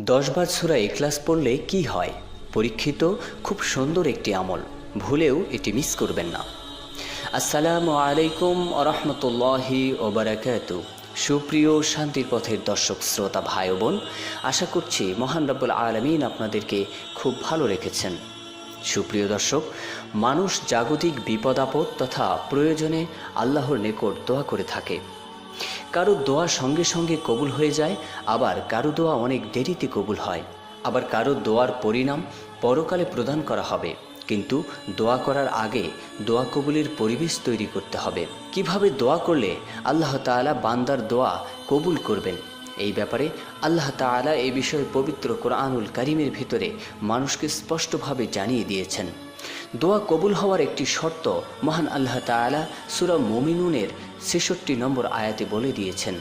দশবার সুরা এক্লাস পড়লে কি হয়? পরীক্ষিত, খুব সুন্দর একটি আমল। ভুলেও এটি মিস করবেন না। আসসালামু আলাইকুম আরহামতুল্লাহি ওবরাকাত। সুপ্রিয় শান্তির পথের দর্শক, শ্রোতা, ভাই বোন, আশা করছি মহান রব্বুল আলমিন আপনাদেরকে খুব ভালো রেখেছেন। সুপ্রিয় দর্শক, মানুষ জাগতিক বিপদ, আপদ তথা প্রয়োজনে আল্লাহর নিকট দোয়া করে থাকে। কারও দোয়া সঙ্গে সঙ্গে কবুল হয়ে যায়, আবার কারও দোয়া অনেক দেরিতে কবুল হয়। আবার কারও দোয়ার পরিণাম পরকালে প্রদান করা হবে। কিন্তু দোয়া করার আগে দোয়া কবুলের পরিবেশ তৈরি করতে হবে। কীভাবে দোয়া করলে আল্লাহ তাআলা বান্দার দোয়া কবুল করবেন? এই ব্যাপারে আল্লাহ তাআলা এই বিষয়ে পবিত্র কোরআনুল করিমের ভিতরে মানুষকে স্পষ্টভাবে জানিয়ে দিয়েছেন। দোয়া কবুল হওয়ার একটি শর্ত মহান আল্লাহ তাআলা সুরা মুমিনুনের ছেষট্টি নম্বর আয়াতে বলে দিয়েছেন।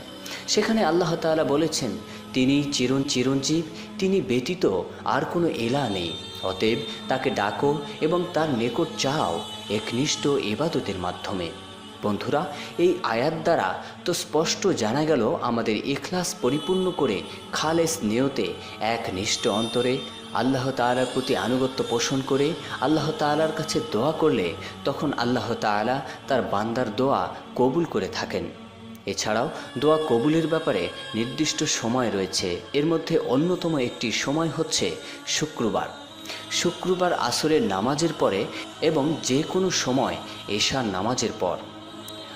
সেখানে আল্লাহ তাআলা বলেছেন, তিনি চিরন চিরঞ্জীব, তিনি ব্যতীত আর কোনো এলা নেই। অতএব তাকে ডাকো এবং তার নিকট চাও একনিষ্ঠ এবাদতের মাধ্যমে। বন্ধুরা, এই আয়াত দ্বারা তো স্পষ্ট জানা গেল আমাদের ইখলাস পরিপূর্ণ করে খালেস নিয়তে এক নিষ্ঠ অন্তরে আল্লাহ তাআলার প্রতি আনুগত্য পোষণ করে আল্লাহ তাআলার কাছে দোয়া করলে তখন আল্লাহ তাআলা তার বান্দার দোয়া কবুল করে থাকেন। এছাড়াও দোয়া কবুলের ব্যাপারে নির্দিষ্ট সময় রয়েছে। এর মধ্যে অন্যতম একটি সময় হচ্ছে শুক্রবার। শুক্রবার আসরের নামাজের পরে এবং যে কোনো সময় এশার নামাজের পর।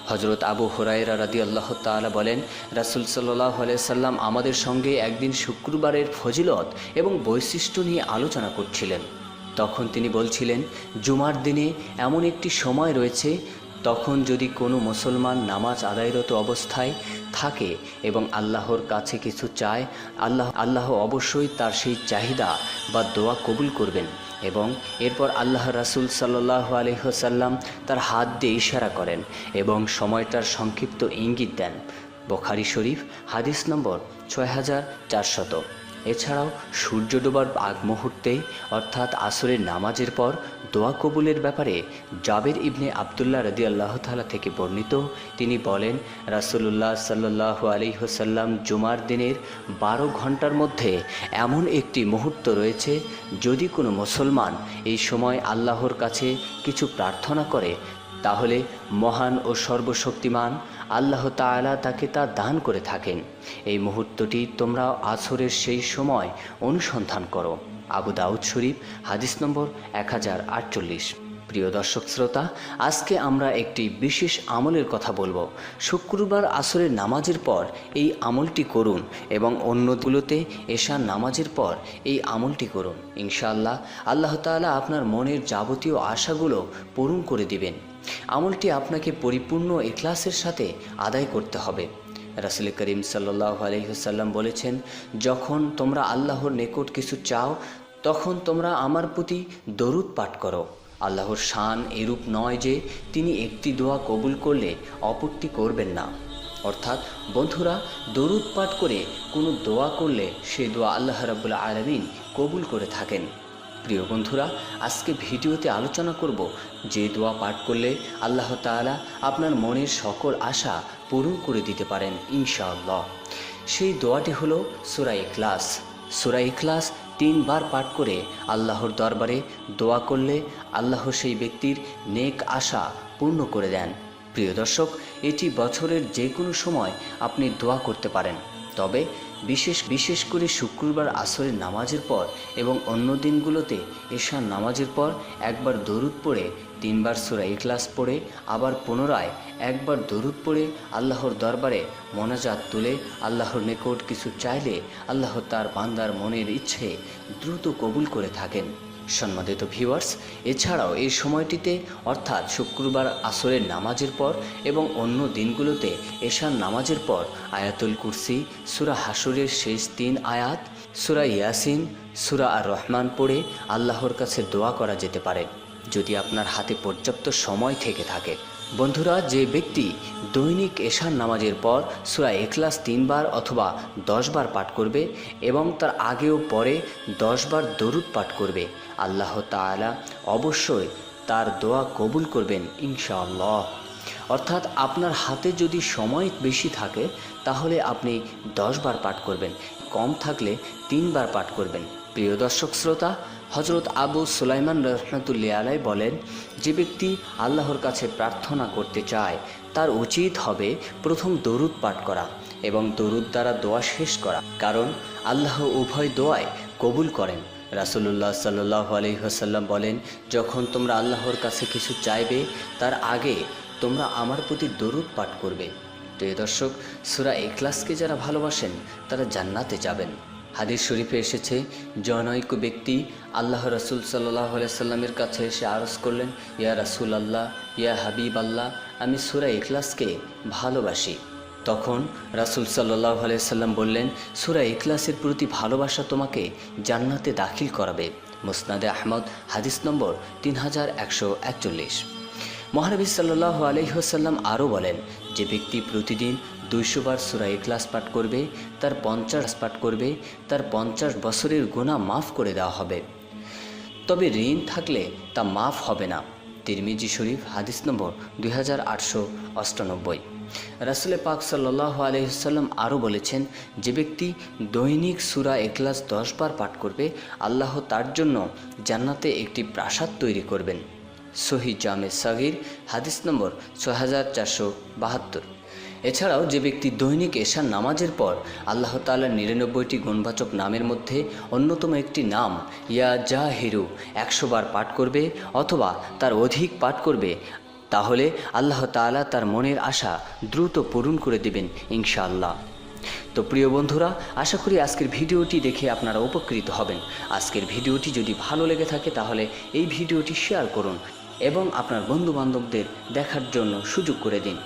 হজরত আবু হুরাইরা রাদি আল্লাহ তালা বলেন, রাসুল সাল্লাহ সাল্লাম আমাদের সঙ্গে একদিন শুক্রবারের ফজিলত এবং বৈশিষ্ট্য নিয়ে আলোচনা করছিলেন। তখন তিনি বলছিলেন, জুমার দিনে এমন একটি সময় রয়েছে, তখন যদি কোনো মুসলমান নামাজ আদায়রত অবস্থায় থাকে এবং আল্লাহর কাছে কিছু চায়, আল্লাহ আল্লাহ অবশ্যই তার সেই চাহিদা বা দোয়া কবুল করবেন। এবং এরপর আল্লাহ রাসুল সাল্লাহ আলহ্লাম তার হাত দিয়ে ইশারা করেন এবং সময়টার সংক্ষিপ্ত ইঙ্গিত দেন। বখারি শরীফ, হাদিস নম্বর ছয় হাজার চারশত। এছাড়াও সূর্য ডোবার আগ মুহূর্তে অর্থাৎ আসরের নামাজের পর দোয়া কবুলের ব্যাপারে জাবের ইবনে আবদুল্লাহ রদি আল্লাহ তালা থেকে বর্ণিত, তিনি বলেন, রাসুলুল্লাহ সাল্লাহ আলী হোসাল্লাম জুমার দিনের বারো ঘণ্টার মধ্যে এমন একটি মুহূর্ত রয়েছে, যদি কোনো মুসলমান এই সময় আল্লাহর কাছে কিছু প্রার্থনা করে তাহলে মহান ও সর্বশক্তিমান আল্লাহ তাআলা তাকে তা দান করে থাকেন। এই মুহূর্তটি তোমরা আসরের সেই সময় অনুসন্ধান করো। আবু দাউদ শরীফ, হাদিস নম্বর এক হাজার আটচল্লিশ। প্রিয় দর্শক শ্রোতা, আজকে আমরা একটি বিশেষ আমলের কথা বলব। শুক্রবার আসরের নামাজের পর এই আমলটি করুন এবং অন্যগুলোতে এশার নামাজের পর এই আমলটি করুন। ইনশাআল্লাহ, আল্লাহ তাআলা আপনার মনের যাবতীয় আশাগুলো পূরণ করে দিবেন। আমলটি আপনাকে পরিপূর্ণ এখলাসের সাথে আদায় করতে হবে। রাসুল করিম সাল্লাহ আলহিহসাল্লাম বলেছেন, যখন তোমরা আল্লাহর নিকট কিছু চাও, তখন তোমরা আমার প্রতি দরুদ পাঠ করো। আল্লাহর শান এরূপ নয় যে তিনি একটি দোয়া কবুল করলে অপরটি করবেন না। অর্থাৎ বন্ধুরা, দরুদ পাঠ করে কোনো দোয়া করলে সেই দোয়া আল্লাহ রাবুল আলমিন কবুল করে থাকেন। প্রিয় বন্ধুরা, আজকে ভিডিওতে আলোচনা করব যে দোয়া পাঠ করলে আল্লাহ তাআলা আপনার মনের সকল আশা পূরণ করে দিতে পারেন ইনশাআল্লাহ। সেই দোয়াটি হলো সুরা ক্লাস সুরা ইখলাস তিনবার পাঠ করে আল্লাহর দরবারে দোয়া করলে আল্লাহ সেই ব্যক্তির নেক আশা পূর্ণ করে দেন। প্রিয় দর্শক, এটি বছরের যে কোনো সময় আপনি দোয়া করতে পারেন। তবে বিশেষ বিশেষ করে শুক্রবার আসরের নামাজের পর এবং অন্য দিনগুলোতে এশার নামাজের পর একবার দরুদ পড়ে, তিনবার সুরা ইখলাস পড়ে, আবার পুনরায় একবার দরুদ পড়ে আল্লাহর দরবারে মনাজাত তুলে, আল্লাহর নিকট কিছু চাইলে আল্লাহ তার বান্দার মনের ইচ্ছে দ্রুত কবুল করে থাকেন। সম্মানিত ভিউয়ার্স এছাড়াও এই সময়টিতে, অর্থাৎ শুক্রবার আসরের নামাজের পর এবং অন্য দিনগুলোতে এশার নামাজের পর আয়াতুল কুরসি, সুরা হাসুরের শেষ তিন আয়াত, সুরা ইয়াসিন, সুরা আর রহমান পড়ে আল্লাহর কাছে দোয়া করা যেতে পারে। যদি আপনার হাতে পর্যাপ্ত সময় থেকে থাকে। বন্ধুরা, যে ব্যক্তি দৈনিক এশার নামাজের পর সুরা এখলাস তিনবার অথবা দশবার পাঠ করবে এবং তার আগেও পরে দশবার দরুদ পাঠ করবে আল্লাহ তাআলা অবশ্যই তার দোয়া কবুল করবেন, ইনশাআল্লাহ। অর্থাৎ আপনার হাতে যদি সময় বেশি থাকে, তাহলে আপনি দশবার পাঠ করবেন, কম থাকলে তিনবার পাঠ করবেন। প্রিয় দর্শক শ্রোতা হজরত আবু সুলাইমান রহমতুল্লিয়া আলাই বলেন, যে ব্যক্তি আল্লাহর কাছে প্রার্থনা করতে চায়, তার উচিত হবে প্রথম দরুদ পাঠ করা এবং দরুদ দ্বারা দোয়া শেষ করা। কারণ আল্লাহ উভয় দোয়ায় কবুল করেন। রাসুলুল্লাহ সাল্লাহ আলহিহাসাল্লাম বলেন, যখন তোমরা আল্লাহর কাছে কিছু চাইবে, তার আগে তোমরা আমার প্রতি দরুদ পাঠ করবে। প্রিয় দর্শক, সুরা এখলাসকে যারা ভালোবাসেন, তারা জান্নাতে যাবেন। হাদিস শরীফে এসেছে জনৈক ব্যক্তি আল্লাহ রসুল সাল্লাহ সাল্লামের কাছে এসে আরজ করলেন, ইয়া রাসুল আল্লাহ ইয়া হাবিব আল্লাহ আমি সুরা এখলাসকে ভালোবাসি। তখন রাসুল সাল্লাহ সাল্লাম বললেন, সুরা ইখলাসের প্রতি ভালোবাসা তোমাকে জান্নাতে দাখিল করাবে। মুসনাদে আহমদ, হাদিস নম্বর তিন হাজার একশো একচল্লিশ। মহানবী সাল্লাহ আলহিহসাল্লাম আরও বলেন, যে ব্যক্তি প্রতিদিন দুইশো বার সুরা ইখলাস পাঠ করবে, তার পঞ্চাশ পাঠ করবে, তার পঞ্চাশ বছরের গুণা মাফ করে দেওয়া হবে। তবে ঋণ থাকলে তা মাফ হবে না। তিরমিজি শরীফ, হাদিস নম্বর দুই হাজার আটশো অষ্টানব্বই। রাসুলে পাক সাল্লাহ আলহিসাল্লাম আরও বলেছেন, যে ব্যক্তি দৈনিক সুরা এখলাস দশ বার পাঠ করবে, আল্লাহ তার জন্য জান্নাতে একটি প্রাসাদ তৈরি করবেন। সহি জামে সাগির, হাদিস নম্বর ছয় হাজার চারশো বাহাত্তর। এছাড়াও যে ব্যক্তি দৈনিক এশার নামাজের পর আল্লাহ তালার নিরানব্বইটি গুণবাচক নামের মধ্যে অন্যতম একটি নাম, ইয়া জা হিরু একশো বার পাঠ করবে অথবা তার অধিক পাঠ করবে তাহলে আল্লাহ তালা তার মনের আশা দ্রুত পূরণ করে দেবেন, ইনশাআল্লাহ। তো প্রিয় বন্ধুরা, আশা করি আজকের ভিডিওটি দেখে আপনারা উপকৃত হবেন। আজকের ভিডিওটি যদি ভালো লেগে থাকে তাহলে এই ভিডিওটি শেয়ার করুন এবং আপনার বন্ধুবান্ধবদের দেখার জন্য সুযোগ করে দিন।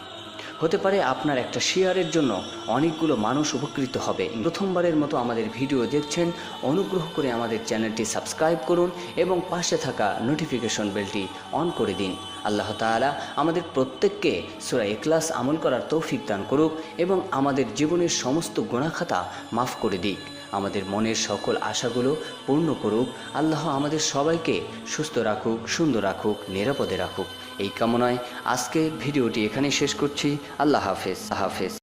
হতে পারে আপনার একটা শেয়ারের জন্য অনেকগুলো মানুষ উপকৃত হবে। প্রথমবারের মতো আমাদের ভিডিও দেখছেন, অনুগ্রহ করে আমাদের চ্যানেলটি সাবস্ক্রাইব করুন এবং পাশে থাকা নোটিফিকেশন বেলটি অন করে দিন। আল্লাহ তাআলা আমাদের প্রত্যেককে সুরা এক্লাস আমল করার তৌফিক দান করুক এবং আমাদের জীবনের সমস্ত গুণাখাতা মাফ করে দিক। আমাদের মনের সকল আশাগুলো পূর্ণ করুক। আল্লাহ আমাদের সবাইকে সুস্থ রাখুক, সুন্দর রাখুক, নিরাপদে রাখুক। এই কামনায় আজকে ভিডিওটি এখানে শেষ করছি। আল্লাহ হাফেজ। হাফেজ।